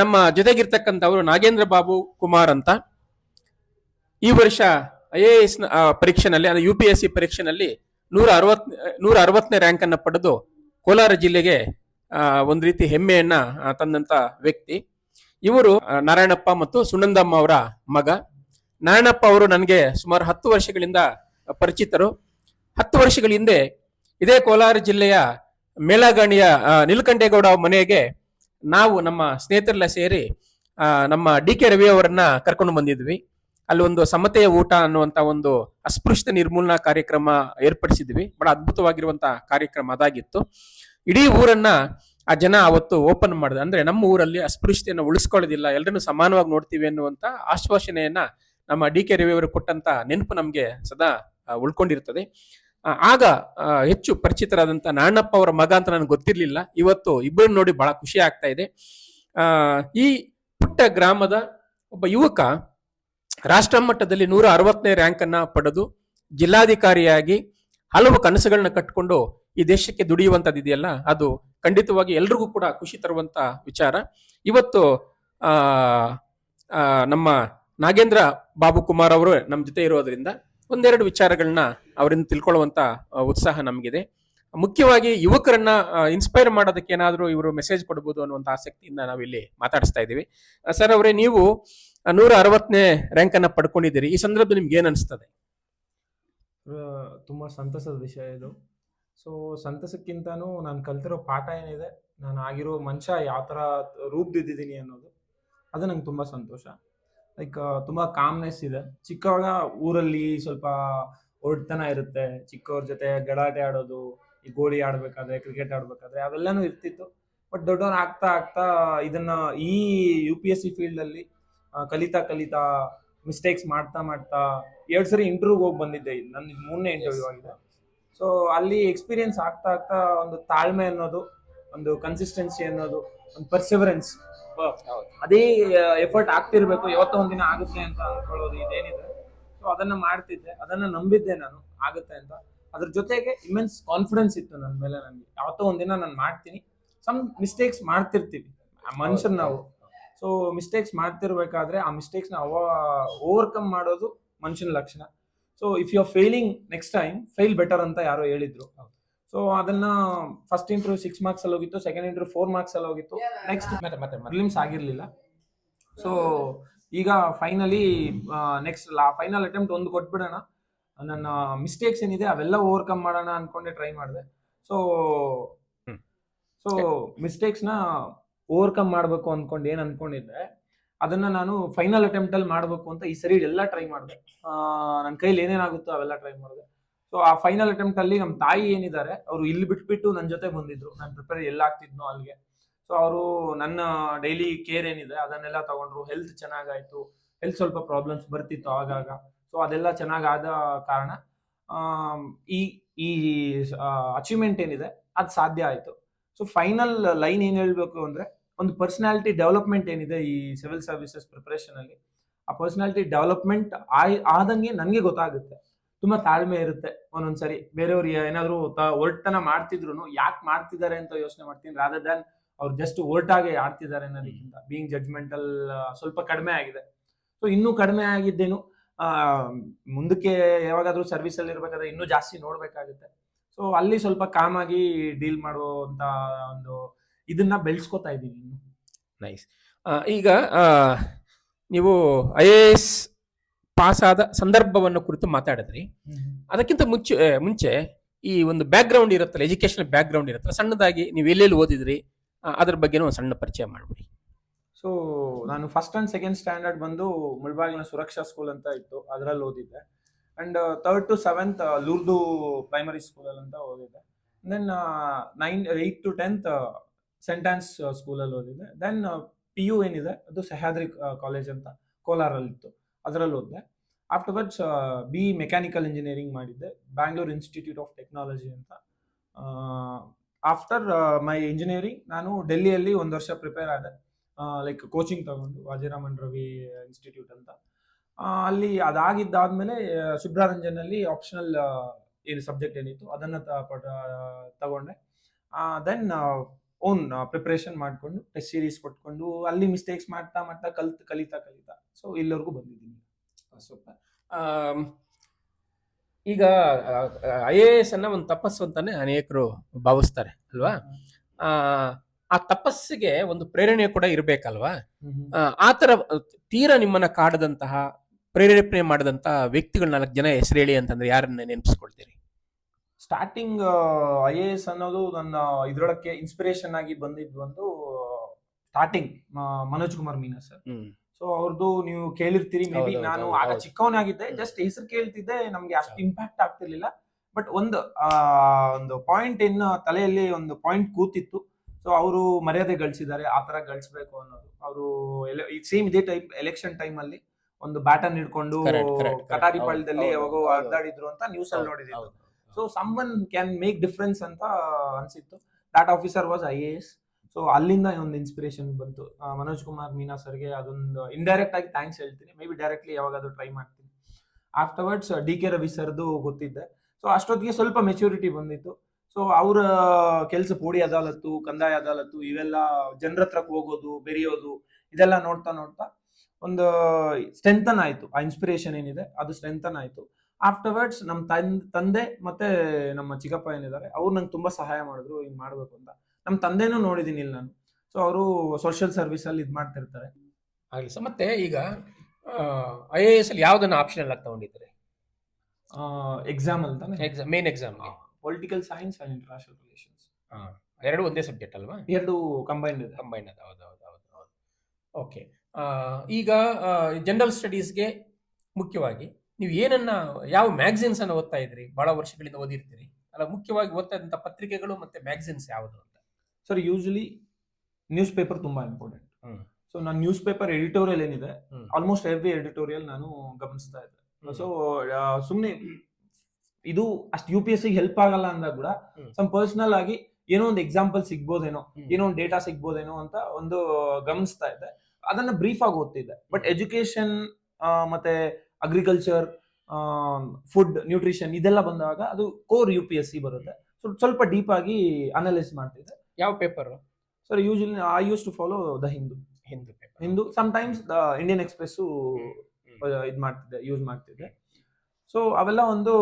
ನಮ್ಮ ಜೊತೆಗಿರ್ತಕ್ಕಂಥವರು ನಾಗೇಂದ್ರ ಬಾಬು ಕುಮಾರ್ ಅಂತ. ಈ ವರ್ಷ ಐ ಎ ಎಸ್ ಪರೀಕ್ಷೆನಲ್ಲಿ, ಅಂದ್ರೆ ಯು ಪಿ ಎಸ್ ಸಿ ಪರೀಕ್ಷೆನಲ್ಲಿ ನೂರ ಅರವತ್, ನೂರ ಅರವತ್ತನೇ ರ್ಯಾಂಕ್ ಅನ್ನ ಪಡೆದು ಕೋಲಾರ ಜಿಲ್ಲೆಗೆ ಒಂದು ರೀತಿ ಹೆಮ್ಮೆಯನ್ನ ತಂದಂತ ವ್ಯಕ್ತಿ. ಇವರು ನಾರಾಯಣಪ್ಪ ಮತ್ತು ಸುನಂದಮ್ಮ ಅವರ ಮಗ. ನಾರಾಯಣಪ್ಪ ಅವರು ನನಗೆ ಸುಮಾರು ಹತ್ತು ವರ್ಷಗಳಿಂದ ಪರಿಚಿತರು. ಹತ್ತು ವರ್ಷಗಳ ಹಿಂದೆ ಇದೇ ಕೋಲಾರ ಜಿಲ್ಲೆಯ ಮೇಳಗಾಣಿಯ ನೀಲಕಂಠೇಗೌಡ ಮನೆಗೆ ನಾವು ನಮ್ಮ ಸ್ನೇಹಿತರೆಲ್ಲ ಸೇರಿ ನಮ್ಮ ಡಿ ಕೆ ರವಿ ಅವರನ್ನ ಕರ್ಕೊಂಡು ಬಂದಿದ್ವಿ. ಅಲ್ಲಿ ಒಂದು ಸಮತೆಯ ಊಟ ಅನ್ನುವಂತ ಒಂದು ಅಸ್ಪೃಶ್ಯತೆ ನಿರ್ಮೂಲನಾ ಕಾರ್ಯಕ್ರಮ ಏರ್ಪಡಿಸಿದ್ವಿ. ಬಹಳ ಅದ್ಭುತವಾಗಿರುವಂತ ಕಾರ್ಯಕ್ರಮ ಅದಾಗಿತ್ತು. ಇಡೀ ಊರನ್ನ ಆ ಜನ ಅವತ್ತು ಓಪನ್ ಮಾಡಿದೆ ಅಂದ್ರೆ ನಮ್ಮ ಊರಲ್ಲಿ ಅಸ್ಪೃಶ್ಯತೆಯನ್ನು ಉಳಿಸ್ಕೊಳ್ಳೋದಿಲ್ಲ. ಎಲ್ಲರನ್ನು ಸಮಾನವಾಗಿ ನೋಡ್ತೀವಿ ಅನ್ನುವಂತ ಆಶ್ವಾಸನೆಯನ್ನ ನಮ್ಮ ಡಿ ಕೆ ರವಿ ಅವರು ಕೊಟ್ಟಂತ ನೆನಪು ನಮಗೆ ಸದಾ ಉಳ್ಕೊಂಡಿರ್ತದೆ. ಆಗ ಹೆಚ್ಚು ಪರಿಚಿತರಾದಂತ ನಾಣಪ್ಪ ಅವರ ಮಗ ಅಂತ ನನಗೆ ಗೊತ್ತಿರಲಿಲ್ಲ. ಇವತ್ತು ಇಬ್ಬರು ನೋಡಿ ಬಹಳ ಖುಷಿ ಆಗ್ತಾ ಇದೆ. ಈ ಪುಟ್ಟ ಗ್ರಾಮದ ಒಬ್ಬ ಯುವಕ ರಾಷ್ಟ್ರ ಮಟ್ಟದಲ್ಲಿ ನೂರ ಅರವತ್ತನೇ ರ್ಯಾಂಕ್ ಅನ್ನ ಪಡೆದು ಜಿಲ್ಲಾಧಿಕಾರಿಯಾಗಿ ಹಲವು ಕನಸುಗಳನ್ನ ಕಟ್ಟಿಕೊಂಡು ಈ ದೇಶಕ್ಕೆ ದುಡಿಯುವಂಥದ್ದು ಇದೆಯಲ್ಲ, ಅದು ಖಂಡಿತವಾಗಿ ಎಲ್ರಿಗೂ ಕೂಡ ಖುಷಿ ತರುವಂತ ವಿಚಾರ. ಇವತ್ತು ನಮ್ಮ ನಾಗೇಂದ್ರ ಬಾಬು ಕುಮಾರ್ ಅವರು ನಮ್ಮ ಜೊತೆ ಇರೋದ್ರಿಂದ ಒಂದೆರಡು ವಿಚಾರಗಳನ್ನ ಅವರಿಂದ ತಿಳ್ಕೊಳ್ಳುವಂತ ಉತ್ಸಾಹ ನಮಗಿದೆ. ಮುಖ್ಯವಾಗಿ ಯುವಕರನ್ನ ಇನ್ಸ್ಪೈರ್ ಮಾಡೋದಕ್ಕೆ ಏನಾದರೂ ಇವರು ಮೆಸೇಜ್ ಕೊಡ್ಬೋದು ಅನ್ನುವಂತ ಆಸಕ್ತಿಯಿಂದ ನಾವಿಲ್ಲಿ ಮಾತಾಡಿಸ್ತಾ ಇದ್ದೀವಿ. ಸರ್ ಅವರೇ, ನೀವು ನೂರ ಅರವತ್ತನೇ ರ್ಯಾಂಕ್ ಅನ್ನ ಪಡ್ಕೊಂಡಿದ್ದೀರಿ. ಈ ಸಂದರ್ಭದಲ್ಲಿ ನಿಮ್ಗೆ ಏನ್ ಅನಿಸ್ತದೆ? ತುಂಬ ಸಂತಸದ ವಿಷಯ ಇದು. ಸೊ ಸಂತಸಕ್ಕಿಂತನೂ ನಾನು ಕಲ್ತಿರೋ ಪಾಠ ಏನಿದೆ, ನಾನು ಆಗಿರೋ ಮನುಷ್ಯ ಯಾವ ಥರ ರೂಪದಿದ್ದೀನಿ ಅನ್ನೋದು, ಅದು ನಂಗೆ ತುಂಬ ಸಂತೋಷ. ಲೈಕ್ ತುಂಬ ಕಾಮ್ನೆಸ್ ಇದೆ. ಚಿಕ್ಕವಾಗ ಊರಲ್ಲಿ ಸ್ವಲ್ಪ ಒಡ್ತನ ಇರುತ್ತೆ. ಚಿಕ್ಕವ್ರ ಜೊತೆ ಗಡಾಟೆ ಆಡೋದು ಈ ಗೋಳಿ ಆಡ್ಬೇಕಾದ್ರೆ ಕ್ರಿಕೆಟ್ ಆಡ್ಬೇಕಾದ್ರೆ ಅವೆಲ್ಲನೂ ಇರ್ತಿತ್ತು. ಬಟ್ ದೊಡ್ಡವ್ರು ಆಗ್ತಾ ಆಗ್ತಾ ಇದನ್ನ ಈ ಯು ಪಿ ಎಸ್ ಸಿ ಫೀಲ್ಡಲ್ಲಿ ಕಲಿತಾ ಕಲಿತಾ ಮಿಸ್ಟೇಕ್ಸ್ ಮಾಡ್ತಾ ಮಾಡ್ತಾ ಎರಡು ಸರಿ ಇಂಟರ್ವ್ಯೂಗೆ ಹೋಗಿ ಬಂದಿದ್ದೆ. ನನ್ನ ಮೂರನೇ ಇಂಟರ್ವ್ಯೂ ಆಗಿದೆ. ಸೊ ಅಲ್ಲಿ ಎಕ್ಸ್ಪೀರಿಯನ್ಸ್ ಆಗ್ತಾ ಆಗ್ತಾ ಒಂದು ತಾಳ್ಮೆ ಅನ್ನೋದು ಒಂದು ಕನ್ಸಿಸ್ಟೆನ್ಸಿ ಅನ್ನೋದು ಒಂದು ಪರ್ಸಿವರೆನ್ಸ್ ಅದೇ ಎಫರ್ಟ್ ಆಗ್ತಿರ್ಬೇಕು ಯಾವತ್ತೋ ಒಂದಿನ ಆಗುತ್ತೆ ಅಂತ ಅನ್ಕೊಳ್ಳೋದು ಇದೇನಿದೆ. ಅದನ್ನ ಮಾಡ್ತಿದ್ದೆ ಅದನ್ನ ನಂಬಿದ್ದೆ ನಾನು ಆಗುತ್ತೆ ಅಂತ. ಅದ್ರ ಜೊತೆಗೆ ಇಮೆನ್ಸ್ ಕಾನ್ಫಿಡೆನ್ಸ್ ಇತ್ತು ನನ್ನ ಮೇಲೆ ನನಗೆ ಯಾವತ್ತೋ ಒಂದಿನ ನಾನು ಮಾಡ್ತೀನಿ. ಸಮ್ ಮಿಸ್ಟೇಕ್ಸ್ ಮಾಡ್ತಿರ್ತೀವಿ ಆ ಮನುಷ್ಯರು ನಾವು. ಸೊ ಮಿಸ್ಟೇಕ್ಸ್ ಮಾಡ್ತಿರ್ಬೇಕಾದ್ರೆ ಆ ಮಿಸ್ಟೇಕ್ಸ್ನ ಅವ ಓವರ್ಕಮ್ ಮಾಡೋದು ಮನುಷ್ಯನ ಲಕ್ಷಣ. So if you are failing next time fail better ಅಂತ ಯಾರೋ ಹೇಳಿದ್ರು. ಸೊ ಅದನ್ನ ಫಸ್ಟ್ ಇಂಟರ್ವ್ಯೂ ಸಿಕ್ಸ್ ಮಾರ್ಕ್ಸ್ ಅಲ್ಲಿ ಹೋಗಿತ್ತು ಸೆಕೆಂಡ್ ಇಂಟರ್ವ್ಯೂ ಫೋರ್ ಮಾರ್ಕ್ಸ್ ಅಲ್ಲಿ ಹೋಗಿತ್ತು. ನೆಕ್ಸ್ಟ್ ಮತ್ತೆ ಮತ್ತೆ ಆಗಿರ್ಲಿಲ್ಲ. ಸೊ ಈಗ ಫೈನಲಿ ನೆಕ್ಸ್ಟ್ ಲಾ ಫೈನಲ್ ಅಟೆಂಪ್ಟ್ ಒಂದು ಕೊಟ್ಬಿಡೋಣ. ನನ್ನ ಮಿಸ್ಟೇಕ್ಸ್ ಏನಿದೆ ಅವೆಲ್ಲ ಓವರ್ಕಮ್ ಮಾಡೋಣ ಅನ್ಕೊಂಡೆ ಟ್ರೈ ಮಾಡಿದೆ. ಸೊ. ಸೊ ಮಿಸ್ಟೇಕ್ಸ್ನ ಓವರ್ಕಮ್ ಮಾಡಬೇಕು ಅನ್ಕೊಂಡು ಏನು ಅನ್ಕೊಂಡಿದ್ದೆ. ಅದನ್ನ ನಾನು ಫೈನಲ್ ಅಟೆಂಪ್ಟ್ ಅಲ್ಲಿ ಮಾಡಬೇಕು ಅಂತ ಈ ಸರಿ ಎಲ್ಲ ಟ್ರೈ ಮಾಡಿದೆ. ನನ್ನ ಕೈಲಿ ಏನೇನಾಗುತ್ತೋ ಅವೆಲ್ಲ ಟ್ರೈ ಮಾಡಿದೆ. ಸೊ ಆ ಫೈನಲ್ ಅಟೆಂಪ್ಟ್ ಅಲ್ಲಿ ನಮ್ಮ ತಾಯಿ ಏನಿದ್ದಾರೆ ಅವರು ಇಲ್ಲಿ ಬಿಟ್ಬಿಟ್ಟು ನನ್ನ ಜೊತೆ ಬಂದಿದ್ರು. ನಾನು ಪ್ರಿಪೇರ್ ಎಲ್ಲ ಆಗ್ತಿದ್ನೋ ಅಲ್ಲಿಗೆ ಸೊ ಅವರು ನನ್ನ ಡೈಲಿ ಕೇರ್ ಏನಿದೆ, ಅದನ್ನೆಲ್ಲ ತಗೊಂಡ್ರು. ಹೆಲ್ತ್ ಚೆನ್ನಾಗಾಯ್ತು. ಹೆಲ್ತ್ ಸ್ವಲ್ಪ ಪ್ರಾಬ್ಲಮ್ಸ್ ಬರ್ತಿತ್ತು ಆಗಾಗ. ಸೊ ಅದೆಲ್ಲ ಚೆನ್ನಾಗಾದ ಕಾರಣ ಈ ಈ ಅಚೀವ್ಮೆಂಟ್ ಏನಿದೆ, ಅದು ಸಾಧ್ಯ ಆಯಿತು. ಸೊ ಫೈನಲ್ ಲೈನ್ ಏನು ಹೇಳಬೇಕು ಅಂದ್ರೆ, ಒಂದು ಪರ್ಸನಾಲಿಟಿ ಡೆವಲಪ್ಮೆಂಟ್ ಏನಿದೆ ಈ ಸಿವಿಲ್ ಸರ್ವಿಸಸ್ ಪ್ರಿಪ್ರೇಷನಲ್ಲಿ ಆ ಪರ್ಸನಾಲಿಟಿ ಡೆವಲಪ್ಮೆಂಟ್ ಆದಂಗೆ ನನಗೆ ಗೊತ್ತಾಗುತ್ತೆ. ತುಂಬ ತಾಳ್ಮೆ ಇರುತ್ತೆ ಒಂದೊಂದ್ಸರಿ. ಬೇರೆಯವ್ರಿಗೆ ಏನಾದರೂ ತ- ಒರ್ಟನ ಮಾಡ್ತಿದ್ರು ಯಾಕೆ ಮಾಡ್ತಿದ್ದಾರೆ ಅಂತ ಯೋಚನೆ ಮಾಡ್ತೀನಿ ರಾದರ್ ದನ್ ಅವ್ರು ಜಸ್ಟ್ ಒರ್ಟಾಗಿ ಆಡ್ತಿದ್ದಾರೆ ಅನ್ನೋದಕ್ಕಿಂತ ಬೀಯಿಂಗ್ ಜಡ್ಜ್ಮೆಂಟಲ್ ಸ್ವಲ್ಪ ಕಡಿಮೆ ಆಗಿದೆ. ಸೊ ಇನ್ನೂ ಕಡಿಮೆ ಆಗಿದ್ದೇನು? ಮುಂದಕ್ಕೆ ಯಾವಾಗಾದ್ರೂ ಸರ್ವಿಸ್ ಅಲ್ಲಿ ಇರ್ಬೇಕಾದ್ರೆ ಇನ್ನೂ ಜಾಸ್ತಿ ನೋಡ್ಬೇಕಾಗುತ್ತೆ. ಸೊ ಅಲ್ಲಿ ಸ್ವಲ್ಪ ಕಾಮಾಗಿ ಡೀಲ್ ಮಾಡುವಂತ ಒಂದು ಇದನ್ನ ಬೆಳೆಸ್ಕೊತಾ ಇದ್ದೀನಿ ಇನ್ನು. ನೈಸ್ ಈಗ ನೀವು ಐ ಎ ಎಸ್ ಪಾಸ್ ಆದ ಸಂದರ್ಭವನ್ನು ಕುರಿತು ಮಾತಾಡಿದ್ರಿ. ಅದಕ್ಕಿಂತ ಮುಂಚೆ ಮುಂಚೆ ಈ ಒಂದು ಬ್ಯಾಕ್ ಗ್ರೌಂಡ್ ಇರುತ್ತಲ್ಲ ಎಜುಕೇಶನ್ ಬ್ಯಾಕ್ ಗ್ರೌಂಡ್ ಇರುತ್ತಲ್ಲ ಸಣ್ಣದಾಗಿ ನೀವು ಎಲ್ಲೆಲ್ಲಿ ಓದಿದ್ರಿ? ಅದ್ರ ಬಗ್ಗೆನೂ ಒಂದು ಸಣ್ಣ ಪರಿಚಯ ಮಾಡ್ಬಿಡಿ. ಸೊ ನಾನು ಫಸ್ಟ್ ಆ್ಯಂಡ್ ಸೆಕೆಂಡ್ ಸ್ಟ್ಯಾಂಡರ್ಡ್ ಬಂದು ಮುಳ್ಬಾಗಿಲಿನ ಸುರಕ್ಷಾ ಸ್ಕೂಲ್ ಅಂತ ಇತ್ತು, ಅದರಲ್ಲಿ ಓದಿದ್ದೆ. And third to seventh Lourdu primary ಸ್ಕೂಲಲ್ಲಿ ಅಂತ ಓದಿದ್ದೆ. Then nine eight to tenth saint Anne's ಸ್ಕೂಲಲ್ಲಿ ಓದಿದ್ದೆ. ದೆನ್ ಪಿ ಯು ಏನಿದೆ, ಅದು ಸಹ್ಯಾದ್ರಿ ಕಾಲೇಜ್ ಅಂತ ಕೋಲಾರಲ್ಲಿತ್ತು ಅದರಲ್ಲಿ ಓದಿದೆ. ಆಫ್ಟರ್ವರ್ಡ್ಸ್ ಬಿ ಮೆಕ್ಯಾನಿಕಲ್ ಇಂಜಿನಿಯರಿಂಗ್ ಮಾಡಿದ್ದೆ ಬ್ಯಾಂಗ್ಳೂರ್ ಇನ್ಸ್ಟಿಟ್ಯೂಟ್ ಆಫ್ ಟೆಕ್ನಾಲಜಿ ಅಂತ. ಆಫ್ಟರ್ ಮೈ ಇಂಜಿನಿಯರಿಂಗ್ ನಾನು ಡೆಲ್ಲಿಯಲ್ಲಿ ಒಂದು ವರ್ಷ ಪ್ರಿಪೇರ್ ಆದೆ. ಲೈಕ್ ಕೋಚಿಂಗ್ ತಗೊಂಡು ವಾಜಿರಾಮನ್ ರವಿ ಇನ್ಸ್ಟಿಟ್ಯೂಟ್ ಅಂತ. ಅಲ್ಲಿ ಅದಾಗಿದ್ದಾದ್ಮೇಲೆ ಸುಬ್ರಾರಂಜನಲ್ಲಿ ಆಪ್ಷನಲ್ ಏನು ಸಬ್ಜೆಕ್ಟ್ ಏನಿತ್ತು, ಅದನ್ನ ತಗೊಂಡೆ. ದೆನ್ ಓನ್ ಪ್ರಿಪ್ರೇಷನ್ ಮಾಡಿಕೊಂಡು ಟೆಸ್ಟ್ ಸೀರೀಸ್ ಕೊಟ್ಕೊಂಡು, ಅಲ್ಲಿ ಮಿಸ್ಟೇಕ್ಸ್ ಮಾಡ್ತಾ ಮಾಡ್ತಾ ಕಲ್ತ್, ಕಲಿತಾ ಕಲಿತಾ. ಸೊ ಇಲ್ಲಿವರೆಗೂ ಬಂದಿದ್ದೀನಿ. ಸೂಪರ್ ಈಗ ಐ ಎ ಎಸ್ ಅನ್ನ ಒಂದು ತಪಸ್ಸು ಅಂತಾನೆ ಅನೇಕರು ಭಾವಿಸ್ತಾರೆ ಅಲ್ವಾ? ಆ, ತಪಸ್ಸಿಗೆ ಒಂದು ಪ್ರೇರಣೆ ಕೂಡ ಇರಬೇಕಲ್ವಾ? ಆ ತರ ತೀರಾ ನಿಮ್ಮನ್ನ ಕಾಡದಂತಹ ಪ್ರೇರೇಪಣೆ ಮಾಡಿದಂತಹ ವ್ಯಕ್ತಿಗಳು ನಾಲ್ಕು ಜನ ಹೆಸರು ಹೇಳಿ ಅಂತಂದ್ರೆ ಯಾರನ್ನ ನೆನಪಿಸ್ಕೊಳ್ತೀರಿ? ಸ್ಟಾರ್ಟಿಂಗ್ ಐ ಎ ಎಸ್ ಅನ್ನೋದು ನನ್ನ ಇದ್ರೊಳಕ್ಕೆ ಇನ್ಸ್ಪಿರೇಷನ್ ಆಗಿ ಬಂದಿದ್ದು ಒಂದು starting Manoj Kumar Meena sir. So ಅವ್ರದ್ದು ನೀವು ಕೇಳಿರ್ತೀರಿ ಮೇ ಬಿ ನಾನು ಆಗ. ಚಿಕ್ಕವನಾಗಿದ್ದೆ ಜಸ್ಟ್ ಹೆಸರು ಕೇಳ್ತಿದ್ದೆ ನಮ್ಗೆ ಅಷ್ಟು ಇಂಪ್ಯಾಕ್ಟ್ ಆಗ್ತಿರ್ಲಿಲ್ಲ. ಬಟ್ ಒಂದು ಆ, ಒಂದು ಪಾಯಿಂಟ್ ಇನ್ ತಲೆಯಲ್ಲಿ ಒಂದು ಪಾಯಿಂಟ್ ಕೂತಿತ್ತು. ಸೊ ಅವರು ಮರ್ಯಾದೆ ಗಳಿಸಿದ್ದಾರೆ ಆ ತರ ಗಳಿಸ್ಬೇಕು ಅನ್ನೋದು. ಅವರು ಸೇಮ್ ಇದೇ ಟೈಪ್ ಎಲೆಕ್ಷನ್ ಟೈಮ್ ಅಲ್ಲಿ ಒಂದು ಬ್ಯಾಟನ್ ಹಿಡ್ಕೊಂಡು. ಕಟಾರಿ ಪಾಳ್ಯದಲ್ಲಿ ಯಾವಾಗೋ ಅರ್ದಾಡಿದ್ರು ಅಂತ ನ್ಯೂಸ್ ಅಲ್ಲಿ ನೋಡಿದ್ರು so someone can make difference ಅಂತ ಅನ್ಸಿತ್ತು. That officer was I A S so ಅಲ್ಲಿಂದ ಒಂದು ಇನ್ಸ್ಪಿರೇಷನ್ ಬಂತು. ಮನೋಜ್ ಕುಮಾರ್ ಮೀನಾ ಸರ್ಗೆ ಅದೊಂದು ಇಂಡೈರೆಕ್ಟ್ ಆಗಿ ಥ್ಯಾಂಕ್ಸ್ ಹೇಳ್ತೀನಿ. ಮೇ ಬಿ ಡೈರೆಕ್ಟ್ಲಿ ಯಾವಾಗಾದ್ರೂ ಟ್ರೈ ಮಾಡ್ತೀನಿ. ಆಫ್ಟರ್ವರ್ಡ್ಸ್ ಡಿ ಕೆ ರವಿ ಸರ್ದು ಗೊತ್ತಿದ್ದೆ. ಸೊ ಅಷ್ಟೊತ್ತಿಗೆ ಸ್ವಲ್ಪ ಮೆಚುರಿಟಿ ಬಂದಿತ್ತು. ಸೊ ಅವರ ಕೆಲಸ ಪೋಡಿ ಅದಾಲತ್ತು, ಕಂದಾಯ ಅದಾಲತ್ತು, ಇವೆಲ್ಲ ಜನರ ಹತ್ರಕ್ಕೆ ಹೋಗೋದು, ಬೆರೆಯೋದು, ಇದೆಲ್ಲ ನೋಡ್ತಾ ನೋಡ್ತಾ ಒಂದು ಸ್ಟ್ರೆಂಥನ್ ಆಯಿತು. ಆ ಇನ್ಸ್ಪಿರೇಷನ್ ಏನಿದೆ, ಅದು ಸ್ಟ್ರೆಂಥನ್ ಆಯಿತು. ಆಫ್ಟರ್ವರ್ಡ್ಸ್ ನಮ್ಮ ತಂದೆ ಮತ್ತೆ ನಮ್ಮ ಚಿಕ್ಕಪ್ಪ ಏನಿದ್ದಾರೆ, ಅವ್ರು ನಂಗೆ ತುಂಬ ಸಹಾಯ ಮಾಡಿದ್ರು ಹಿಂಗೆ ಮಾಡಬೇಕು ಅಂತ. ನಮ್ಮ ತಂದೆನೂ ನೋಡಿದ್ದೀನಿ ಇಲ್ಲಿ ನಾನು. ಸೊ ಅವರು ಸೋಷಿಯಲ್ ಸರ್ವಿಸ್ ಅಲ್ಲಿ ಇದು ಮಾಡ್ತಿರ್ತಾರೆ. ಆಗಲಿ ಸರ್. ಮತ್ತೆ ಈಗ ಐ ಎ ಎಸ್ ಅಲ್ಲಿ ಯಾವ್ದನ್ನ ಆಪ್ಷನ್ ಎಲ್ಲ ತಗೊಂಡಿದ್ದಾರೆ? ಎಕ್ಸಾಮ್ ಅಂತ exam main exam political science and international relations ಎರಡು ಒಂದೇ ಸಬ್ಜೆಕ್ಟ್ ಅಲ್ವಾ? ಎರಡು ಕಂಬೈನ್ಡ್ ಇದೆ. ಕಂಬೈನ್ ಅದು. ಹೌದು ಹೌದು ಹೌದು ಹೌದು. ಓಕೆ ಈಗ ಜನರಲ್ ಸ್ಟಡೀಸ್ಗೆ ಮುಖ್ಯವಾಗಿ ನೀವು ಏನನ್ನ ಯಾವ ಮ್ಯಾಗ್ಝಿನ್ಸ್ ಅನ್ನು ಓದ್ತಾ ಇದ್ರಿ? ಬಹಳ ವರ್ಷಗಳಿಂದ ಓದಿರ್ತೀರಿ. ಅಲ್ಲ ಮುಖ್ಯವಾಗಿ ಓದ್ತಾ ಇದ್ದಂಥ ಪತ್ರಿಕೆಗಳು ಮತ್ತೆ ಮ್ಯಾಗ್ಝಿನ್ಸ್ ಯಾವುದು ಅಂತ? ಸರ್ ಯೂಶಲಿ ನ್ಯೂಸ್ ಪೇಪರ್ ತುಂಬಾ ಇಂಪಾರ್ಟೆಂಟ್. ಸೊ ನಾನು ನ್ಯೂಸ್ ಪೇಪರ್ ಎಡಿಟೋರಿಯಲ್ ಏನಿದೆ ಆಲ್ಮೋಸ್ಟ್ ಎವ್ರಿ ಎಡಿಟೋರಿಯಲ್ ನಾನು ಗಮನಿಸ್ತಾ ಇದ್ದೆ. ಸೊ ಸುಮ್ಮನೆ ಇದು ಅಷ್ಟು U P S C help ಆಗಲ್ಲ ಅಂದಾಗ ಕೂಡ. ಸಮ್ ಪರ್ಸನಲ್ ಆಗಿ ಏನೋ ಒಂದು ಎಕ್ಸಾಂಪಲ್ ಸಿಗ್ಬೋದೇನೋ ಏನೋ ಒಂದು ಡೇಟಾ ಸಿಗ್ಬೋದೇನೋ ಅಂತ ಒಂದು ಗಮನಿಸ್ತಾ ಇದ್ದೆ. ಅದನ್ನ ಬ್ರೀಫ್ ಆಗಿ ಓದ್ತಿದ್ದೆ. ಬಟ್ ಎಜುಕೇಶನ್ ಮತ್ತೆ ಅಗ್ರಿಕಲ್ಚರ್ ಫುಡ್ ನ್ಯೂಟ್ರಿಷನ್ ಇದೆಲ್ಲ ಬಂದಾಗ ಅದು core U P S C ಬರುತ್ತೆ. ಸೊ ಸ್ವಲ್ಪ ಡೀಪ್ ಆಗಿ ಅನಲೈಸ್ ಮಾಡ್ತಿದ್ದೆ. ಯಾವ paper? Sir usually I use to follow the Hindu Hindu paper Hindu Times the Indian Express ಇದು ಮಾಡ್ತಿದ್ದೆ ಯೂಸ್ ಮಾಡ್ತಿದ್ದೆ. ಸೊ ಅವೆಲ್ಲ ಒಂದು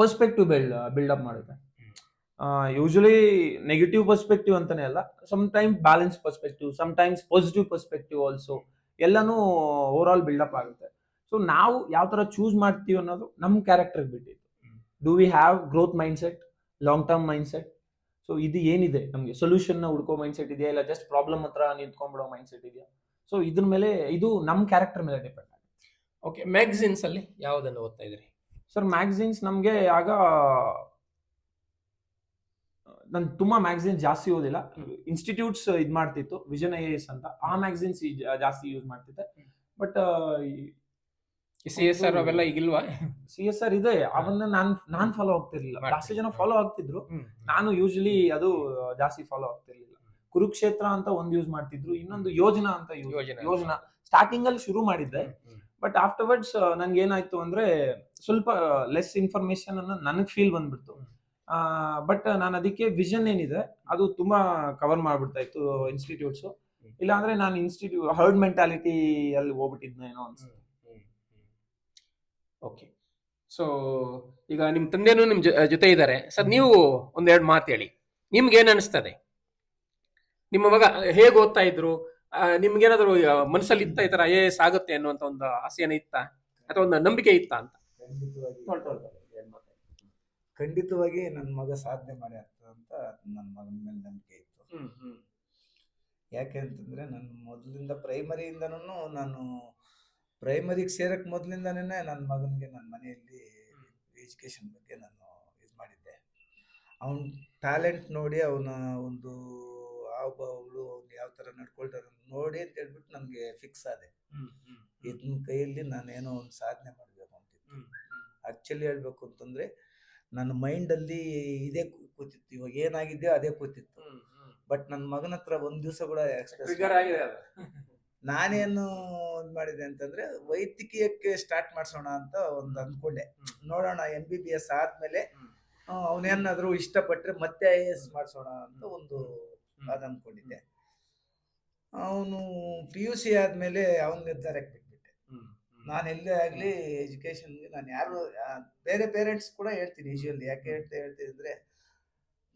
ಪರ್ಸ್ಪೆಕ್ಟಿವ್ ಬಿಲ್ಡ್ ಬಿಲ್ಡ್ ಅಪ್ ಮಾಡುತ್ತೆ. ಯೂಶಲಿ ನೆಗೆಟಿವ್ ಪರ್ಸ್ಪೆಕ್ಟಿವ್ ಅಂತಾನೆ ಅಲ್ಲ some times balance perspective some times positive perspective also ಎಲ್ಲನೂ over all build up ಆಗುತ್ತೆ. ಸೊ ನಾವು ಯಾವ ತರ ಚೂಸ್ ಮಾಡ್ತೀವಿ ಅನ್ನೋದು ನಮ್ಮ ಕ್ಯಾರೆಕ್ಟರ್ ಬಿಟ್ಟಿತ್ತು. Do we have growth mindset long term mindset so ಇದು ಏನಿದೆ? ನಮಗೆ ಸೊಲ್ಯೂಷನ್ನ ಹುಡ್ಕೋ ಮೈಂಡ್ ಸೆಟ್ ಇದೆಯಾ? ಇಲ್ಲ ಜಸ್ಟ್ ಪ್ರಾಬ್ಲಮ್ ಹತ್ರ ನಿಂತ್ಕೊಂಡ್ಬಿಡೋ ಮೈಂಡ್ ಸೆಟ್ ಇದೆಯಾ? ಸೊ ಇದ್ರ ಮೇಲೆ ಇದು ನಮ್ಮ ಕ್ಯಾರೆಕ್ಟರ್ ಮೇಲೆ ಡಿಪೆಂಡ್ ಆಗುತ್ತೆ. ಓಕೆ ಮ್ಯಾಗ್ಝಿನ್ಸ್ ಅಲ್ಲಿ ಯಾವುದನ್ನು ಓದ್ತಾ ಇದ್ರಿ ಸರ್ ಮ್ಯಾಗ್ಝಿನ್ಸ್ ನಮಗೆ ಆಗ ನಾನು ತುಂಬಾ ಮ್ಯಾಗ್ಝಿನ್ಸ್ ಜಾಸ್ತಿ ಓದಿಲ್ಲ. ಇನ್ಸ್ಟಿಟ್ಯೂಟ್ಸ್ ಇದು ಮಾಡ್ತಿತ್ತು ವಿಜನ್ ಐ ಎಸ್ ಅಂತ. ಆ ಮ್ಯಾಗ್ಝಿನ್ಸ್ ಜಾಸ್ತಿ ಯೂಸ್ ಮಾಡ್ತಿದ್ದೆ. ಬಟ್ ಸಿ ಎಸ್ ಆರ್ ಅವೆಲ್ಲ ಈಗಿಲ್ವಾ ಸಿ ಎಸ್ ಆರ್ ಇದೆ. ಅವನ್ನ ನಾನ್ ನಾನ್ ಫಾಲೋ ಆಗ್ತಿರ್ಲಿಲ್ಲ. ಜಾಸ್ತಿ ಜನ ಫಾಲೋ ಆಗ್ತಿದ್ರು. ನಾನು ಯೂಶಲಿ ಅದು ಜಾಸ್ತಿ ಫಾಲೋ ಆಗ್ತಿರ್ಲಿಲ್ಲ. ಕುರುಕ್ಷೇತ್ರ ಅಂತ ಒಂದ್ ಯೂಸ್ ಮಾಡ್ತಿದ್ರು ಇನ್ನೊಂದು ಯೋಜನಾ ಅಂತ. ಯೋಜನಾ. ಸ್ಟಾರ್ಟಿಂಗ್ ಅಲ್ಲಿ ಶುರು ಮಾಡಿದ್ದೆ. ಬಟ್ ಆಫ್ಟರ್ವರ್ಡ್ಸ್ ನನ್ಗೆ ಏನಾಯ್ತು ಅಂದ್ರೆ ಸ್ವಲ್ಪ ಲೆಸ್ ಇನ್ಫಾರ್ಮೇಶನ್ ಅನ್ನ ನನಗ್ ಫೀಲ್ ಬಂದ್ಬಿಡ್ತು. ಬಟ್ ನಾನು ಅದಕ್ಕೆ ವಿಷನ್ ಏನಿದೆ ಅದು ತುಂಬಾ ಕವರ್ ಮಾಡ್ಬಿಡ್ತಾ ಇತ್ತು ಇನ್ಸ್ಟಿಟ್ಯೂಟ್ಸ್ ಇಲ್ಲಾಂದ್ರೆ ನಾನು ಇನ್ಸ್ಟಿಟ್ಯೂಟ್ ಹರ್ಡ್ ಮೆಂಟಾಲಿಟಿ ಅಲ್ಲಿ ಹೋಗ್ಬಿಟ್ಟಿದ್ನೇನೋ ಅನ್ಸುತ್ತೆ. ಓಕೆ ಸೊ ಈಗ ನಿಮ್ಮ ತಂದೆನೂ ನಿಮ್ಮ ಜೊತೆ ಇದ್ದಾರೆ ಸರ್ ನೀವು ಒಂದೆರಡು ಮಾತು ಹೇಳಿ. ನಿಮ್ಗೇನು ಏನ್ ಅನಿಸ್ತದೆ ನಿಮ್ಮ ಮಗ ಹೇಗೆ ಓದ್ತಾ ಇದ್ರು? ನಿಮ್ಗೇನಾದ್ರು ಮನಸ್ಸಲ್ಲಿ ಇತ್ತ ಈ ತರ ಐ ಎ ಎಸ್ ಆಗುತ್ತೆ ಅನ್ನುವಂತ ಒಂದು ಆಸೆನ ಇತ್ತ? ಅಥವಾ ಒಂದು ನಂಬಿಕೆ ಇತ್ತ ಅಂತ? ಖಂಡಿತವಾಗಿ ಖಂಡಿತವಾಗಿ ನನ್ನ ಮಗ ಸಾಧನೆ ಮಾಡಿ ಆಗ್ತದೆ ಅಂತ ನನ್ನ ಮಗನ ಮೇಲೆ ನಂಬಿಕೆ ಇತ್ತು. ಯಾಕೆ ಅಂತಂದ್ರೆ ನನ್ನ ಮೊದಲಿಂದ ಪ್ರೈಮರಿಯಿಂದನೂ ನಾನು ಪ್ರೈಮರಿಗೆ ಸೇರಕ್ಕೆ ಮೊದಲಿಂದನೇ ನನ್ನ ಮಗನಿಗೆ ನನ್ನ ಮನೆಯಲ್ಲಿ ಎಜುಕೇಷನ್ ಬಗ್ಗೆ ನಾನು ಇದು ಮಾಡಿದ್ದೆ. ಅವನ ಟ್ಯಾಲೆಂಟ್ ನೋಡಿ ಅವನ ಒಂದು ಹಾವಭಾವಗಳು ಅವ್ನು ಯಾವ ಥರ ನಡ್ಕೊಳ್ತಾರೆ ನೋಡಿ ಅಂತ ಹೇಳ್ಬಿಟ್ಟು ನನಗೆ ಫಿಕ್ಸ್ ಆದೆ. ಇದನ್ನ ಕೈಯಲ್ಲಿ ನಾನೇನೋ ಒಂದು ಸಾಧನೆ ಮಾಡಬೇಕು ಅಂತ ಆ್ಯಕ್ಚುಲಿ ಹೇಳಬೇಕು ಅಂತಂದರೆ ನನ್ನ ಮೈಂಡಲ್ಲಿ ಇದೇ ಕೂತಿತ್ತು. ಇವಾಗ ಏನಾಗಿದೆಯೋ ಅದೇ ಕೂತಿತ್ತು. ಬಟ್ ನನ್ನ ಮಗನ ಹತ್ರ ಒಂದು ದಿವಸ ಕೂಡ ಎಕ್ಸ್ಪ್ರೆಸ್ ನಾನೇನು ಇದು ಮಾಡಿದೆ ಅಂತಂದ್ರೆ ವೈದ್ಯಕೀಯಕ್ಕೆ ಸ್ಟಾರ್ಟ್ ಮಾಡಿಸೋಣ ಅಂತ ಒಂದು ಅಂದ್ಕೊಂಡೆ ನೋಡೋಣ ಎಂ ಬಿ ಬಿ ಎಸ್ ಆದ್ಮೇಲೆ ಅವನೇನಾದ್ರೂ ಇಷ್ಟಪಟ್ರೆ ಮತ್ತೆ ಐ ಎ ಎಸ್ ಮಾಡಿಸೋಣ ಅಂತ ಒಂದು ಅದು ಅನ್ಕೊಂಡಿದ್ದೆ. ಅವನು ಪಿ ಯು ಸಿ ಆದ್ಮೇಲೆ ಅವನ ನಿರ್ಧಾರಕ್ಕೆ ಬಿಟ್ಬಿಟ್ಟೆ. ನಾನು ಎಲ್ಲೇ ಆಗಲಿ ಎಜುಕೇಶನ್ಗೆ ನಾನು ಯಾರು ಬೇರೆ ಪೇರೆಂಟ್ಸ್ ಕೂಡ ಹೇಳ್ತೀನಿ ಯೂಶುವಲಿ ಯಾಕೆ ಅಂತ ಹೇಳ್ತಿದ್ರೆ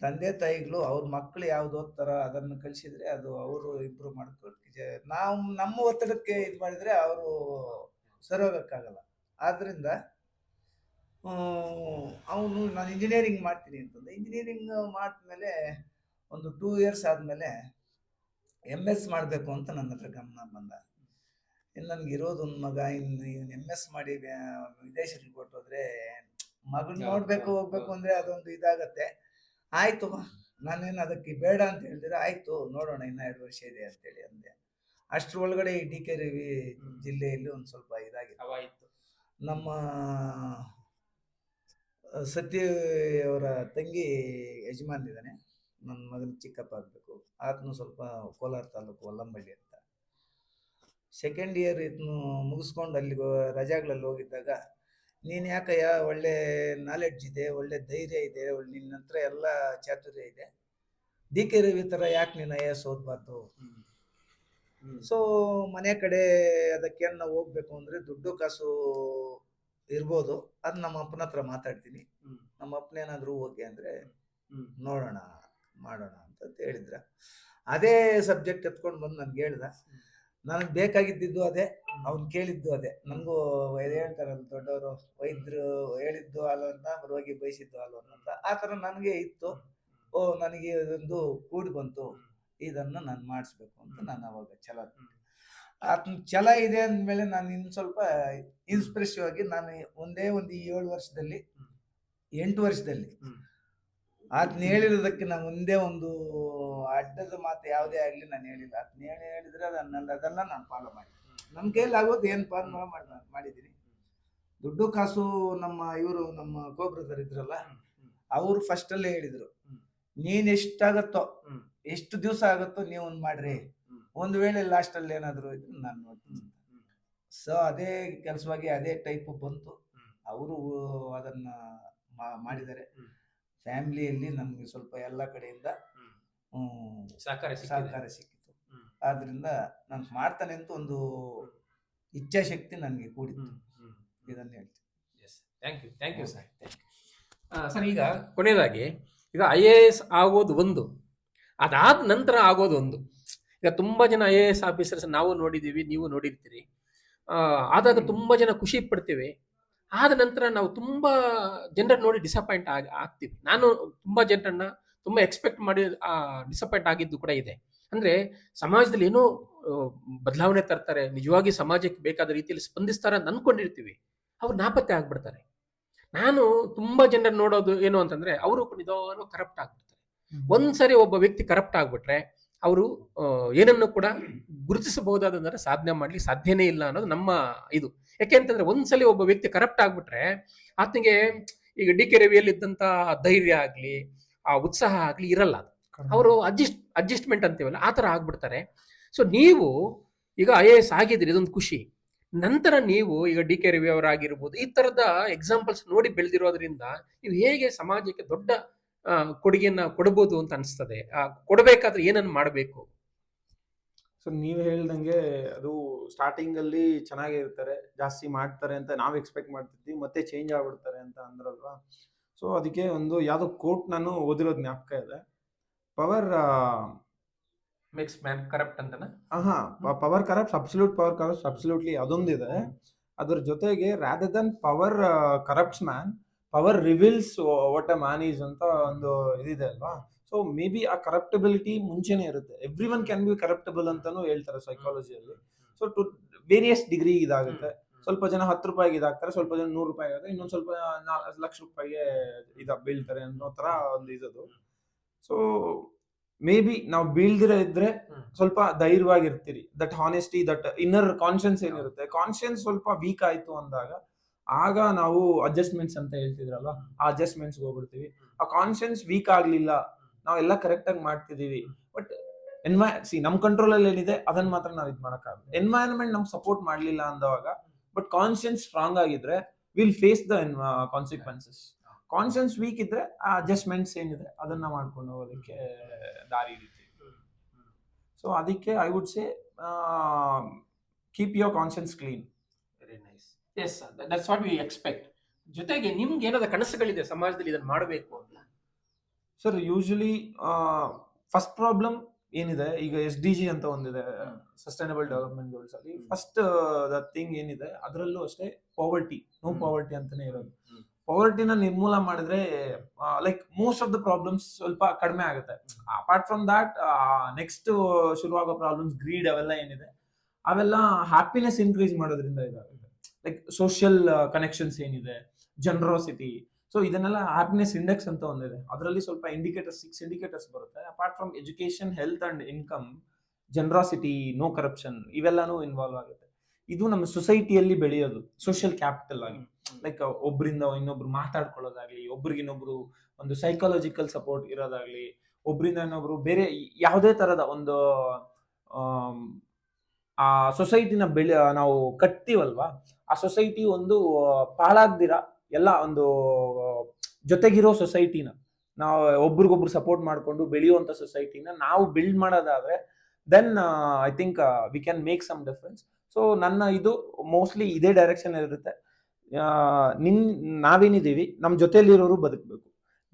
ತಂದೆ ತಾಯಿಗಳು ಅವ್ರ ಮಕ್ಕಳು ಯಾವ್ದು ಓದ್ತಾರ ಅದನ್ನು ಕಲಿಸಿದ್ರೆ ಅದು ಅವರು ಇಂಪ್ರೂವ್ ಮಾಡ್ಕೊಳ್ತಿದ್ದೆ ನಾವು ನಮ್ಮ ಒತ್ತಡಕ್ಕೆ ಇದು ಮಾಡಿದ್ರೆ ಅವರು ಸರೋಗಕ್ಕಾಗಲ್ಲ ಆದ್ರಿಂದ ಅವನು ನಾನು ಇಂಜಿನಿಯರಿಂಗ್ ಮಾಡ್ತೀನಿ ಅಂತಂದು. ಇಂಜಿನಿಯರಿಂಗ್ ಮಾಡಿದ್ಮೇಲೆ ಒಂದು ಟೂ ಇಯರ್ಸ್ ಆದಮೇಲೆ ಎಂ ಎಸ್ ಮಾಡಬೇಕು ಅಂತ ನನ್ನ ಹತ್ರ ಗಮನ ಬಂದ. ಇನ್ನು ನನಗೆ ಇರೋದು ಒಂದು ಮಗ ಇನ್ನು ಇವನು ಎಂ ಎಸ್ ಮಾಡಿ ವಿದೇಶಕ್ಕೆ ಕೊಟ್ಟೋದ್ರೆ ಮಗನ ನೋಡಬೇಕು ಹೋಗ್ಬೇಕು ಅಂದ್ರೆ ಅದೊಂದು ಇದಾಗತ್ತೆ. ಆಯ್ತು ನಾನೇನು ಅದಕ್ಕೆ ಬೇಡ ಅಂತ ಹೇಳಿದ್ರೆ ಆಯ್ತು ನೋಡೋಣ ಇನ್ನ ಎರಡು ವರ್ಷ ಇದೆ ಅಂತೇಳಿ ಅಂದೆ. ಅಷ್ಟ್ರ ಒಳಗಡೆ ಈ ಡಿ ಕೆ ರವಿ. ಜಿಲ್ಲೆಯಲ್ಲಿ ಒಂದು ಸ್ವಲ್ಪ ಇದಾಗಿದೆ ಅವಾಯ್ತು ನಮ್ಮ ಸತ್ಯ ಅವರ ತಂಗಿ ಯಜಮಾನಿದ್ದಾನೆ ನನ್ನ ಮಗನ ಚಿಕ್ಕಪ್ಪ ಆಗಬೇಕು. ಆತನು ಸ್ವಲ್ಪ ಕೋಲಾರ ತಾಲೂಕು ಒಲ್ಲಂಬಳ್ಳಿ ಅಂತ. ಸೆಕೆಂಡ್ ಇಯರ್ ಇದನ್ನು ಮುಗಿಸ್ಕೊಂಡು ಅಲ್ಲಿ ರಜಾಗಳಲ್ಲಿ ಹೋಗಿದ್ದಾಗ ನೀನು ಯಾಕಯ್ಯ ಒಳ್ಳೆ ನಾಲೆಡ್ಜ್ ಇದೆ ಒಳ್ಳೆ ಧೈರ್ಯ ಇದೆ ಒಳ್ಳೆ ನಿನ್ನ ಹತ್ರ ಎಲ್ಲ ಚಾತುರ್ಯ ಇದೆ. ಡಿ ಕೆ ರವಿ ಥರ ಯಾಕೆ ನೀನು ಐ ಎಸ್ ಓದಬಾರ್ದು? ಸೊ ಮನೆ ಕಡೆ ಅದಕ್ಕೇನು ನಾವು ಹೋಗ್ಬೇಕು ಅಂದ್ರೆ ದುಡ್ಡು ಕಾಸು ಇರ್ಬೋದು. ಅದು ನಮ್ಮ ಅಪ್ಪನ ಹತ್ರ ಮಾತಾಡ್ತೀನಿ. ನಮ್ಮ ಅಪ್ಪನ ಏನಾದ್ರು ಹೋಗಿ ಅಂದ್ರೆ. ನೋಡೋಣ ಮಾಡೋಣ ಅಂತ ಹೇಳಿದ್ರ. ಅದೇ ಸಬ್ಜೆಕ್ಟ್ ಎತ್ಕೊಂಡು ಬಂದು ನನ್ಗೆ ಹೇಳ್ದ. ನನಗೆ ಬೇಕಾಗಿದ್ದಿದ್ದು ಅದೇ ಅವ್ನು ಕೇಳಿದ್ದು ಅದೇ. ನನಗೂ ಹೇಳ್ತಾರಲ್ಲ ದೊಡ್ಡವರು ವೈದ್ಯರು ಹೇಳಿದ್ದು ಅಲ್ಲನ್ನ ರೋಗಿ ಬಯಸಿದ್ದು ಅಲ್ಲ ಅಂತ. ಆ ಥರ ನನಗೆ ಇತ್ತು. ಓ ನನಗೆ ಇದೊಂದು ಕೂಡಿ ಬಂತು. ಇದನ್ನು ನಾನು ಮಾಡಿಸ್ಬೇಕು ಅಂತ ನಾನು ಅವಾಗ ಛಲ ಆತನ ಛಲ ಇದೆ ಅಂದಮೇಲೆ ನಾನು ಇನ್ನು ಸ್ವಲ್ಪ ಇನ್ಸ್ಪಿರೇಷಿವ್ ಆಗಿ ನಾನು ಒಂದೇ ಒಂದು ಏಳು ವರ್ಷದಲ್ಲಿ. ಎಂಟು ವರ್ಷದಲ್ಲಿ. ಆತನ ಹೇಳಿರೋದಕ್ಕೆ ನಾನು ಒಂದೇ ಒಂದು ಅಡ್ಡದ ಮಾತು ಯಾವುದೇ ಆಗಲಿ ನಾನು ಹೇಳಿಲ್ಲ. ಅದನ್ನ ಹೇಳಿ ಹೇಳಿದ್ರೆ ಅದನ್ನ ಅದನ್ನ ನಾನು ಫಾಲೋ ಮಾಡಿ ನನ್ನ ಕೈಯಲ್ಲಿ ಆಗೋದು ಏನು ಅಂದ್ರೆ ಮಾಡಿ ಮಾಡಿದ್ದೀನಿ ದುಡ್ಡು ಕಾಸು ನಮ್ಮ ಇವರು ನಮ್ಮ ಗೋಬ್ರದರ್ ಇದ್ರಲ್ಲ ಅವರು ಫಸ್ಟಲ್ಲೇ ಹೇಳಿದರು. ನೀನು. ನೀನ್ ಎಷ್ಟಾಗತ್ತೋ ಎಷ್ಟು ದಿವಸ ಆಗುತ್ತೋ ನೀವು ಒಂದು ಮಾಡ್ರಿ. ಒಂದು ವೇಳೆ ಲಾಸ್ಟಲ್ಲಿ ಏನಾದರೂ ಇದ್ರೆ ನಾನು ನೋಡ್ತೀನಿ. ಸೊ ಅದೇ ಕೆಲಸವಾಗಿ ಅದೇ ಟೈಪ್ ಬಂತು. ಅವರು ಅದನ್ನು ಮಾಡಿದ್ದಾರೆ. ಫ್ಯಾಮಿಲಿಯಲ್ಲಿ ನಮಗೆ ಸ್ವಲ್ಪ ಎಲ್ಲ ಕಡೆಯಿಂದ ಸಹಕಾರ. ಸಹಕಾರ ಸಿಕ್ಕಿತು. ಆದ್ರಿಂದ ನಾನು ಮಾಡ್ತಾನೆ ಅಂತ ಒಂದು ಇಚ್ಛಾಶಕ್ತಿ ನನಗೆ ಕೂಡಿತ್ತು. ಇದನ್ನ ಹೇಳ್ತೀನಿ. Thank you thank you sir sir ಈಗ ಕೊನೆಯದಾಗಿ ಈಗ ಐ ಎ ಎಸ್ ಆಗೋದು ಒಂದು ಅದಾದ ನಂತರ ಆಗೋದು ಒಂದು. ಈಗ ತುಂಬಾ ಜನ ಐ ಎ ಎಸ್ ಆಫೀಸರ್ಸ್ ನಾವು ನೋಡಿದೀವಿ ನೀವು ನೋಡಿರ್ತೀರಿ. ಆದಾಗ ತುಂಬಾ ಜನ ಖುಷಿ ಪಡ್ತೀವಿ. ಆದ ನಂತರ ನಾವು ತುಂಬಾ ಜನರನ್ನ ನೋಡಿ ಡಿಸಪಾಯಿಂಟ್ ಆಗಿ ಆಗ್ತೀವಿ. ನಾನು ತುಂಬಾ ಜನರನ್ನ ತುಂಬಾ ಎಕ್ಸ್ಪೆಕ್ಟ್ ಮಾಡಿ ಡಿಸಪಾಯಿಂಟ್ ಆಗಿದ್ದು ಕೂಡ ಇದೆ. ಅಂದ್ರೆ ಸಮಾಜದಲ್ಲಿ ಏನೋ ಬದಲಾವಣೆ ತರ್ತಾರೆ ನಿಜವಾಗಿ ಸಮಾಜಕ್ಕೆ ಬೇಕಾದ ರೀತಿಯಲ್ಲಿ ಸ್ಪಂದಿಸ್ತಾರೆ ಅಂತ ಅನ್ಕೊಂಡಿರ್ತೀವಿ. ಅವ್ರು ನಾಪತ್ತೆ ಆಗ್ಬಿಡ್ತಾರೆ. ನಾನು ತುಂಬಾ ಜನರ ನೋಡೋದು ಏನು ಅಂತಂದ್ರೆ ಅವರು ನಿಧಾನ ಕರಪ್ಟ್ ಆಗ್ಬಿಡ್ತಾರೆ. ಒಂದ್ಸರಿ ಒಬ್ಬ ವ್ಯಕ್ತಿ ಕರಪ್ಟ್ ಆಗ್ಬಿಟ್ರೆ ಅವರು ಏನನ್ನು ಕೂಡ ಗುರುತಿಸಬಹುದಾದಂದ್ರೆ ಸಾಧನೆ ಮಾಡ್ಲಿಕ್ಕೆ ಸಾಧ್ಯನೇ ಇಲ್ಲ ಅನ್ನೋದು ನಮ್ಮ ಇದು. ಯಾಕೆ ಅಂತಂದ್ರೆ ಒಂದ್ಸಲಿ ಒಬ್ಬ ವ್ಯಕ್ತಿ ಕರಪ್ಟ್ ಆಗ್ಬಿಟ್ರೆ ಆತನಿಗೆ ಈಗ ಡಿ ಕೆ ರವಿಯಲ್ಲಿ ಇದ್ದಂತ ಧೈರ್ಯ ಆಗ್ಲಿ ಆ ಉತ್ಸಾಹ ಆಗಲಿ ಇರಲ್ಲ ಅವರು ಅಡ್ಜಸ್ಟ್ ಅಡ್ಜಸ್ಟ್ಮೆಂಟ್ ಅಂತೀವಲ್ಲ ಆ ಥರ ಆಗ್ಬಿಡ್ತಾರೆ. ಸೊ ನೀವು ಈಗ ಐ ಎ ಎಸ್ ಆಗಿದ್ರಿ ಇದೊಂದು ಖುಷಿ. ನಂತರ ನೀವು ಈಗ ಡಿ ಕೆ ರವಿ ಅವರಾಗಿರ್ಬೋದು ಈ ಥರದ ಎಕ್ಸಾಂಪಲ್ಸ್ ನೋಡಿ ಬೆಳೆದಿರೋದ್ರಿಂದ ನೀವು ಹೇಗೆ ಸಮಾಜಕ್ಕೆ ದೊಡ್ಡ ಕೊಡುಗೆಯನ್ನು ಕೊಡಬಹುದು ಅಂತ ಅನಿಸ್ತದೆ. ಕೊಡಬೇಕಾದ್ರೆ ಏನನ್ನು ಮಾಡಬೇಕು? ಸೊ ನೀವು ಹೇಳ್ದಂಗೆ ಅದು ಸ್ಟಾರ್ಟಿಂಗ್ ಅಲ್ಲಿ ಚೆನ್ನಾಗೇ ಇರ್ತಾರೆ ಜಾಸ್ತಿ ಮಾಡ್ತಾರೆ ಅಂತ ನಾವು ಎಕ್ಸ್ಪೆಕ್ಟ್ ಮಾಡ್ತಿದ್ವಿ ಮತ್ತೆ ಚೇಂಜ್ ಆಗ್ಬಿಡ್ತಾರೆ ಅಂತ ಅಂದ್ರಲ್ವಾ? ಸೊ ಅದಕ್ಕೆ ಒಂದು ಯಾವುದೋ ಕೋರ್ಟ್ ನಾನು ಓದಿರೋದು ಜ್ಞಾಪಕ ಇದೆ. ಪವರ್ ಮೇಕ್ಸ್ ಮ್ಯಾನ್ ಕರಪ್ಟ್ ಅಂತನ? ಹಾ power corrupt absolute power corrupt absolutely ಅದೊಂದಿದೆ. ಅದ್ರ ಜೊತೆಗೆ rather than power corrupts man power reveals what a man is ಅಂತ ಒಂದು ಇದಿದೆ ಅಲ್ವಾ? ಸೊ ಮೇ ಬಿ ಆ ಕರಪ್ಟಬಿಲಿಟಿ ಮುಂಚೆನೆ ಇರುತ್ತೆ. Every one can be corruptible ಅಂತಾನು ಹೇಳ್ತಾರೆ ಸೈಕಾಲಜಿಯಲ್ಲಿ ಸೊ ಟು ವೇರಿಯಸ್ ಡಿಗ್ರಿ ಇದಾಗುತ್ತೆ. ಸ್ವಲ್ಪ ಜನ ಹತ್ತು ರೂಪಾಯಿಗೆ ಇದಾಗ್ತಾರೆ ಸ್ವಲ್ಪ ಜನ ನೂರು ರೂಪಾಯಿ ಆಗುತ್ತೆ ಇನ್ನೊಂದು ಸ್ವಲ್ಪ ನಾಲ್ಕು ಲಕ್ಷ ರೂಪಾಯಿಗೆ ಇದ ಬೀಳ್ತಾರೆ ಅನ್ನೋ ತರ ಒಂದು ಇದದು ಸೊ ಮೇ ಬಿ ನಾವು ಬೀಳ್ದಿರ ಇದ್ರೆ. ಸ್ವಲ್ಪ ಧೈರ್ಯವಾಗಿರ್ತೀರಿ. That honesty that inner conscience ಏನಿರುತ್ತೆ? ಕಾನ್ಶಿಯನ್ಸ್ ಸ್ವಲ್ಪ ವೀಕ್ ಆಯ್ತು ಅಂದಾಗ ಆಗ ನಾವು ಅಡ್ಜಸ್ಟ್ಮೆಂಟ್ಸ್ ಅಂತ ಹೇಳ್ತಿದ್ರಲ್ವ? ಆ ಅಡ್ಜಸ್ಟ್ಮೆಂಟ್ಸ್ ಹೋಗ್ಬಿಡ್ತೀವಿ. ಆ ಕಾನ್ಶಿಯನ್ಸ್ ವೀಕ್ ಆಗ್ಲಿಲ್ಲ ನಾವೆಲ್ಲ ಕರೆಕ್ಟ್ ಆಗಿ ಮಾಡ್ತಿದೀವಿ. ಬಟ್ ಎನ್ವೈ ಸಿ ನಮ್ ಕಂಟ್ರೋಲ್ ಅಲ್ಲಿ ಏನಿದೆ ಅದನ್ನ ಮಾತ್ರ ನಾವು ಇದು ಮಾಡಕ್ಕಾಗಲ್ಲ. ಎನ್ವೈರನ್ಮೆಂಟ್ ನಮ್ಗೆ ಸಪೋರ್ಟ್ ಮಾಡ್ಲಿಲ್ಲ ಅಂದವಾಗ ಬಟ್ ಕಾನ್ಸಿಯನ್ಸ್ ಸ್ಟ್ರಾಂಗ್ ಆಗಿದ್ರೆ will face the consequences conscience weak ಇದ್ರೆ ಆ ಅಡ್ಜಸ್ಟ್ಮೆಂಟ್ಸ್ ಏನಿದೆ ಅದನ್ನ ಮಾಡ್ಕೊಂಡು ಹೋಗೋದಕ್ಕೆ ದಾರಿ ಇರುತ್ತೆ. ಸೊ ಅದಕ್ಕೆ I would say keep your conscience clean very nice yes that's what we expect ಜೊತೆಗೆ ನಿಮ್ಗೆ ಏನಾದ್ರು ಕನಸುಗಳಿದೆ ಸಮಾಜದಲ್ಲಿ ಇದನ್ನ ಮಾಡಬೇಕು ಅಂತ? ಸರ್ ಯೂಶಲಿ ಫಸ್ಟ್ ಪ್ರಾಬ್ಲಮ್ ಏನಿದೆ? ಈಗ ಎಸ್ ಡಿ ಜಿ ಅಂತ ಒಂದಿದೆ. ಸಸ್ಟೈನಬಲ್ ಡೆವಲಪ್ಮೆಂಟ್ ಗೋಲ್ಸ್ ಅಲ್ಲಿ. ಫಸ್ಟ್ ದ ಥಿಂಗ್ ಏನಿದೆ ಅದರಲ್ಲೂ ಅಷ್ಟೇ ಪಾವರ್ಟಿ ನೋ. ಪಾವರ್ಟಿ ಅಂತಾನೆ ಇರೋದು. ಪಾವರ್ಟಿನ ನಿರ್ಮೂಲ ಮಾಡಿದ್ರೆ like most of the problems ಸ್ವಲ್ಪ ಕಡಿಮೆ ಆಗುತ್ತೆ. ಅಪಾರ್ಟ್ ಫ್ರಮ್ ದಾಟ್ ನೆಕ್ಸ್ಟ್ ಶುರುವಾಗೋ ಪ್ರಾಬ್ಲಮ್ಸ್ ಗ್ರೀಡ್ ಅವೆಲ್ಲ ಏನಿದೆ ಅವೆಲ್ಲ ಹ್ಯಾಪಿನೆಸ್ ಇನ್ಕ್ರೀಸ್ ಮಾಡೋದ್ರಿಂದ ಇದಾಗುತ್ತೆ. ಲೈಕ್ ಸೋಷಿಯಲ್ ಕನೆಕ್ಷನ್ಸ್ ಏನಿದೆ ಜನರೋಸಿಟಿ ಸೊ ಇದನ್ನೆಲ್ಲ ಹ್ಯಾಪಿನೆಸ್ ಇಂಡೆಕ್ಸ್ ಅಂತ ಒಂದಿದೆ. ಅದರಲ್ಲಿ ಸ್ವಲ್ಪ ಇಂಡಿಕೇಟರ್ಸ್ ಸಿಕ್ಸ್ ಇಂಡಿಕೇಟರ್ಸ್ ಬರುತ್ತೆ. Apart from education health and income generosity no corruption ಇವೆಲ್ಲಾನು involve ಆಗುತ್ತೆ. ಇದು ನಮ್ಮ ಸೊಸೈಟಿಯಲ್ಲಿ ಬೆಳೆಯೋದು ಸೋಷಿಯಲ್ ಕ್ಯಾಪಿಟಲ್ ಆಗಿ. ಲೈಕ್ ಒಬ್ಬರಿಂದ ಇನ್ನೊಬ್ರು ಮಾತಾಡ್ಕೊಳ್ಳೋದಾಗ್ಲಿ ಒಬ್ರಿಗಿನ್ನೊಬ್ರು ಒಂದು ಸೈಕಾಲಜಿಕಲ್ ಸಪೋರ್ಟ್ ಇರೋದಾಗ್ಲಿ ಒಬ್ರಿಂದ ಇನ್ನೊಬ್ರು ಬೇರೆ ಯಾವುದೇ ತರದ ಒಂದು ಆ ಸೊಸೈಟಿನ ಬೆಳೆ ನಾವು ಕಟ್ತೀವಲ್ವಾ? ಆ ಸೊಸೈಟಿ ಒಂದು ಪಾಳಾಗ್ದಿರ ಎಲ್ಲ ಒಂದು, ಜೊತೆಗಿರೋ ಸೊಸೈಟಿನ, ನಾವು ಒಬ್ರಿಗೊಬ್ರು ಸಪೋರ್ಟ್ ಮಾಡಿಕೊಂಡು ಬೆಳೆಯುವಂಥ ಸೊಸೈಟಿನ ನಾವು ಬಿಲ್ಡ್ ಮಾಡೋದಾದ್ರೆ then I think we can make some difference so ನನ್ನ ಇದು ಮೋಸ್ಟ್ಲಿ ಇದೇ ಡೈರೆಕ್ಷನ್ ಇರುತ್ತೆ. ನಿನ್, ನಾವೇನಿದ್ದೀವಿ ನಮ್ಮ ಜೊತೆಯಲ್ಲಿರೋರು ಬದುಕಬೇಕು.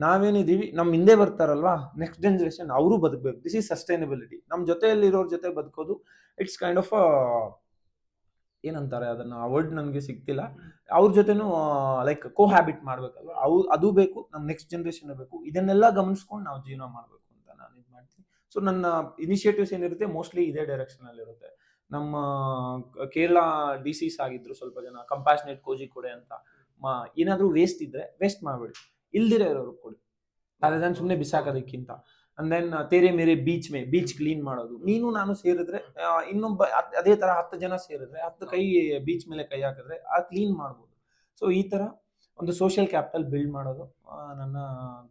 ನಾವೇನಿದ್ದೀವಿ ನಮ್ಮ ಹಿಂದೆ ಬರ್ತಾರಲ್ವಾ ನೆಕ್ಸ್ಟ್ ಜನ್ರೇಷನ್ ಅವರು ಬದುಕಬೇಕು. ದಿಸ್ ಈಸ್ ಸಸ್ಟೈನಬಿಲಿಟಿ ನಮ್ಮ ಜೊತೆಯಲ್ಲಿರೋರ ಜೊತೆ ಬದುಕೋದು ಇಟ್ಸ್ ಕೈಂಡ್ ಆಫ್ ಏನಂತಾರೆ, ಅದನ್ನ ವರ್ಡ್ ನನಗೆ ಸಿಗ್ತಿಲ್ಲ. ಅವ್ರ ಜೊತೆನೂ ಲೈಕ್ ಕೋ ಹ್ಯಾಬಿಟ್ ಮಾಡ್ಬೇಕಲ್ವಾ? ಅವು, ಅದು ಬೇಕು ನಮ್ಮ ನೆಕ್ಸ್ಟ್ ಜನರೇಷನ್ ಬೇಕು. ಇದನ್ನೆಲ್ಲ ಗಮನಿಸ್ಕೊಂಡು ನಾವು ಜೀವನ ಮಾಡಬೇಕು ಅಂತ ನಾನು ಇದು ಮಾಡ್ತೀನಿ. ಸೊ ನನ್ನ ಇನಿಷಿಯೇಟಿವ್ಸ್ ಏನಿರುತ್ತೆ ಮೋಸ್ಟ್ಲಿ ಇದೇ ಡೈರೆಕ್ಷನ್ ಅಲ್ಲಿ ಇರುತ್ತೆ. ನಮ್ಮ ಕೇರಳ ಡಿ ಸಿಸ್ ಆಗಿದ್ರು ಸ್ವಲ್ಪ ಜನ ಕಂಪ್ಯಾಷನೇಟ್ ಕೋಜಿಕೋಡೆ ಅಂತ. ಏನಾದರೂ ಏನಾದ್ರೂ ವೇಸ್ಟ್ ಇದ್ರೆ ವೇಸ್ಟ್ ಮಾಡಬೇಡಿ. ಇಲ್ದಿರೋ ಇರೋರು ಕೊಡಿ. ಅದೇ ಸುಮ್ಮನೆ ಬಿಸಾಕೋದಕ್ಕಿಂತ. ಅಂಡ್ ದೆನ್ ತೇರೆ ಮೇರೆ ಬೀಚ್ ಮೇ ಬೀಚ್ ಕ್ಲೀನ್ ಮಾಡೋದು. ನೀನು ನಾನು ಸೇರಿದ್ರೆ ಇನ್ನೊಬ್ಬ ಅದ್- ತರ ಹತ್ತು ಜನ ಸೇರಿದ್ರೆ ಹತ್ತು ಕೈ ಬೀಚ್ ಮೇಲೆ ಕೈ ಹಾಕಿದ್ರೆ ಆ ಕ್ಲೀನ್ ಮಾಡ್ಬೋದು. ಸೊ ಈ ತರ ಒಂದು ಸೋಷಿಯಲ್ ಕ್ಯಾಪಿಟಲ್ ಬಿಲ್ಡ್ ಮಾಡೋದು ನನ್ನ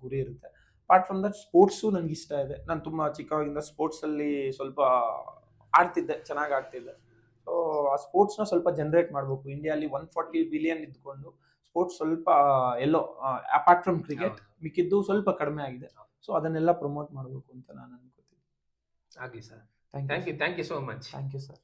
ಗುರಿ ಇರುತ್ತೆ. ಅಪಾರ್ಟ್ ಫ್ರಮ್ ದಟ್ ಸ್ಪೋರ್ಟ್ಸು ನನಗೆ ಇಷ್ಟ ಇದೆ. ನಾನು ತುಂಬ ಚಿಕ್ಕವಾಗಿಂದ ಸ್ಪೋರ್ಟ್ಸಲ್ಲಿ ಸ್ವಲ್ಪ ಆಡ್ತಿದ್ದೆ ಚೆನ್ನಾಗಿ ಆಡ್ತಿದ್ದೆ. ಸೊ ಆ ಸ್ಪೋರ್ಟ್ಸ್ನ ಸ್ವಲ್ಪ ಜನರೇಟ್ ಮಾಡಬೇಕು. ಇಂಡಿಯಾಲಿ ಒನ್ ಫಾರ್ಟಿ ಬಿಲಿಯನ್ ಇದ್ಕೊಂಡು ಸ್ಪೋರ್ಟ್ಸ್ ಸ್ವಲ್ಪ ಎಲ್ಲೋ ಅಪಾರ್ಟ್ ಫ್ರಮ್ ಕ್ರಿಕೆಟ್ ಮಿಕ್ಕಿದ್ದು ಸ್ವಲ್ಪ ಕಡಿಮೆ ಆಗಿದೆ. ಸೊ ಅದನ್ನೆಲ್ಲ ಪ್ರಮೋಟ್ ಮಾಡಬೇಕು ಅಂತ ನಾನು ಅನ್ಕೋತೀನಿ. ಆಗಲಿ sir thank you thank you so much thank you sir